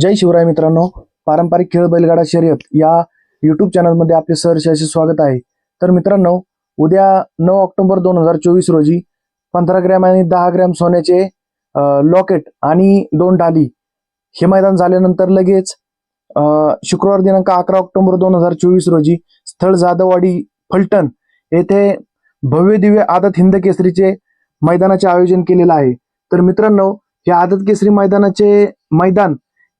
जय शिवराय मित्रांनो. पारंपरिक खेळ बैलगाडा शर्यत या युट्यूब चॅनलमध्ये आपले सहर्ष असे स्वागत आहे. तर मित्रांनो उद्या नऊ ऑक्टोबर दोन हजार चोवीस रोजी पंधरा ग्रॅम आणि दहा ग्रॅम सोन्याचे लॉकेट आणि दोन ढाली हे मैदान झाल्यानंतर लगेच शुक्रवार दिनांक अकरा ऑक्टोबर दोन हजार चोवीस रोजी स्थळ जाधववाडी फलटण येथे भव्य दिव्य आदत हिंद केसरीचे मैदानाचे आयोजन केलेलं आहे. तर मित्रांनो हे आदत केसरी मैदानाचे मैदान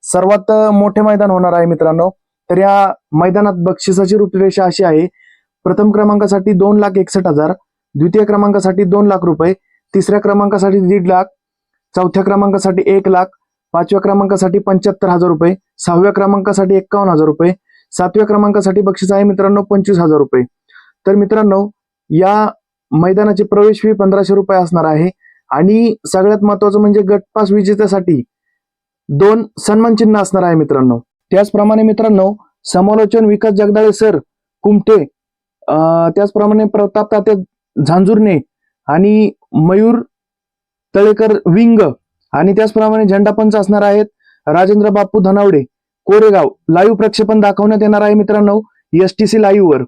सर्वात मोठे मैदान होणार आहे मित्रांनो. तर या मैदानात बक्षिसाची रूपरेषा अशी आहे. प्रथम क्रमांकासाठी दोन लाख एकसष्ट हजार द्वितीय क्रमांकासाठी दोन लाख रुपये तिसऱ्या क्रमांकासाठी दीड लाख चौथ्या क्रमांकासाठी एक लाख पाचव्या क्रमांकासाठी पंच्याहत्तर हजार रुपये सहाव्या क्रमांकासाठी एक्कावन्न हजार रुपये सातव्या क्रमांकासाठी बक्षीस आहे मित्रांनो पंचवीस हजार रुपये. तर मित्रांनो या मैदानाची प्रवेश फी पंधराशे रुपये असणार आहे. आणि सगळ्यात महत्वाचं म्हणजे गटपास विजेत्यासाठी दोन सन्मान चिन्ह असणार आहे मित्रांनो. त्याचप्रमाणे मित्रांनो समालोचन विकास जगदाळे सर कुमटे त्याचप्रमाणे प्रताप तात्या झांजुर्णे आणि मयूर तळेकर विंग आणि त्याचप्रमाणे झेंडापंच असणार आहेत राजेंद्र बापू धनावडे कोरेगाव. लाईव्ह प्रक्षेपण दाखवण्यात येणार आहे मित्रांनो एस टी सी लाईव्ह वर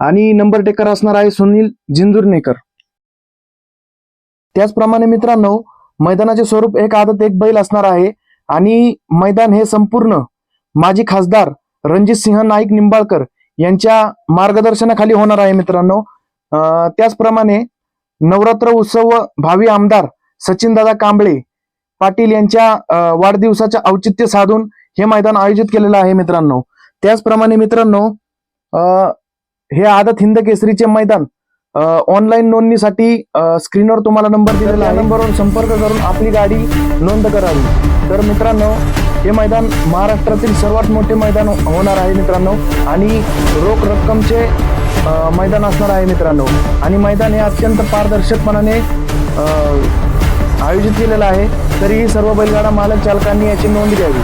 आणि नंबर टेकर असणार आहे सुनील झिंजुर्नेकर त्याचप्रमाणे मित्रांनो मैदानाचे स्वरूप एक आदत एक बैल असणार आहे. आणि मैदान हे संपूर्ण माजी खासदार रणजित सिंह नाईक निंबाळकर यांच्या मार्गदर्शनाखाली होणार आहे मित्रांनो. त्याचप्रमाणे नवरात्र उत्सव भावी आमदार सचिनदादा कांबळे पाटील यांच्या वाढदिवसाचे वाढदिवसाच्या औचित्य साधून हे मैदान आयोजित केलेलं आहे मित्रांनो. त्याचप्रमाणे मित्रांनो हे आदत हिंद केसरीचे मैदान ऑनलाईन नोंदणीसाठी स्क्रीनवर तुम्हाला नंबर दिलेला आहे. नंबरवर संपर्क करून आपली गाडी नोंद करावी. तर मित्रांनो हे मैदान महाराष्ट्रातील सर्वात मोठे मैदान होणार आहे मित्रांनो. आणि रोख रक्कमचे मैदान असणार आहे मित्रांनो. आणि मैदान हे अत्यंत पारदर्शकपणाने आयोजित केलेलं आहे. तरीही सर्व बैलगाडा मालक चालकांनी याची नोंद घ्यावी.